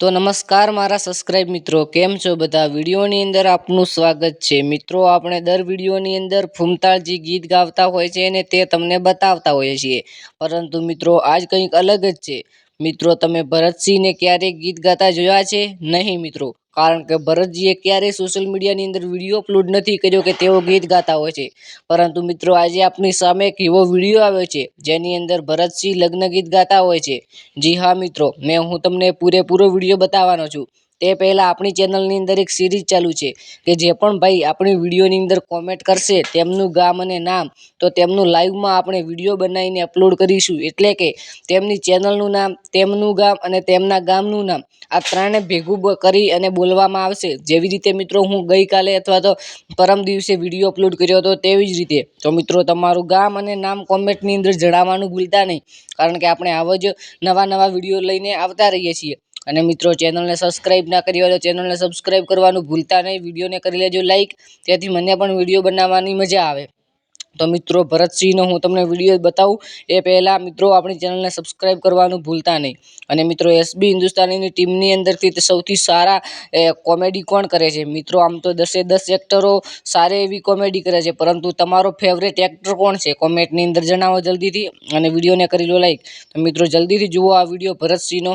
તો નમસ્કાર મારા સબસ્ક્રાઇબ મિત્રો, કેમ છો બધા? વિડીયોની અંદર આપનું સ્વાગત છે. મિત્રો, આપણે દર વિડીયોની અંદર ફૂમતાળજી ગીત ગાવતા હોય છે અને તે તમને બતાવતા હોઈએ છીએ. પરંતુ મિત્રો, આજ કંઈક અલગ જ છે. મિત્રો, તમે ભરતસિંહને ક્યારેય ગીત ગાતા જોયા છે? નહીં મિત્રો, કારણ કે ભરતજીએ ક્યારેય સોશિયલ મીડિયાની અંદર વીડિયો અપલોડ નથી કર્યો કે તેઓ ગીત ગાતા હોય છે. પરંતુ મિત્રો, આજે આપની સામે એક એવો વીડિયો આવ્યો છે, જેની અંદર ભરતસિંહ લગ્ન ગીત ગાતા હોય છે. જી હા મિત્રો, મેં હું તમને પૂરેપૂરો વીડિયો બતાવવાનો છું. તે પહેલાં આપણી ચેનલની અંદર એક સિરીઝ ચાલુ છે કે જે પણ ભાઈ આપણી વિડીયોની અંદર કોમેન્ટ કરશે, તેમનું ગામ અને નામ, તો તેમનું લાઈવમાં આપણે વીડિયો બનાવીને અપલોડ કરીશું. એટલે કે તેમની ચેનલનું નામ, તેમનું ગામ અને તેમના ગામનું નામ આ ત્રણે ભેગું કરી અને બોલવામાં આવશે. જેવી રીતે મિત્રો હું ગઈકાલે અથવા તો પરમ દિવસે વીડિયો અપલોડ કર્યો હતો તેવી જ રીતે. તો મિત્રો તમારું ગામ અને નામ કોમેન્ટની અંદર જણાવવાનું ભૂલતા નહીં. કારણ કે આપણે આવો જ નવા નવા વીડિયો લઈને આવતા રહીએ છીએ. અને મિત્રો ચેનલને સબસ્ક્રાઈબ ના કરી હોય તો ચેનલને સબસ્ક્રાઈબ કરવાનું ભૂલતા નહીં. વિડીયોને કરી લેજો લાઈક તેથી મને પણ વીડિયો બનાવવાની મજા આવે. તો મિત્રો, ભરતસિંહનો હું તમને વીડિયો બતાવું. એ પહેલાં મિત્રો, આપણી ચેનલને સબસ્ક્રાઈબ કરવાનું ભૂલતા નહીં. અને મિત્રો એસબી હિન્દુસ્તાનીની ટીમની અંદરથી સૌથી સારા કોમેડી કોણ કરે છે? મિત્રો, આમ તો દસે દસ એક્ટરો સારી એવી કોમેડી કરે છે. પરંતુ તમારો ફેવરેટ એક્ટર કોણ છે? કોમેન્ટની અંદર જણાવો જલ્દીથી. અને વિડીયોને કરી લો લાઈક તો મિત્રો, જલ્દીથી જુઓ આ વીડિયો ભરતસિંહનો.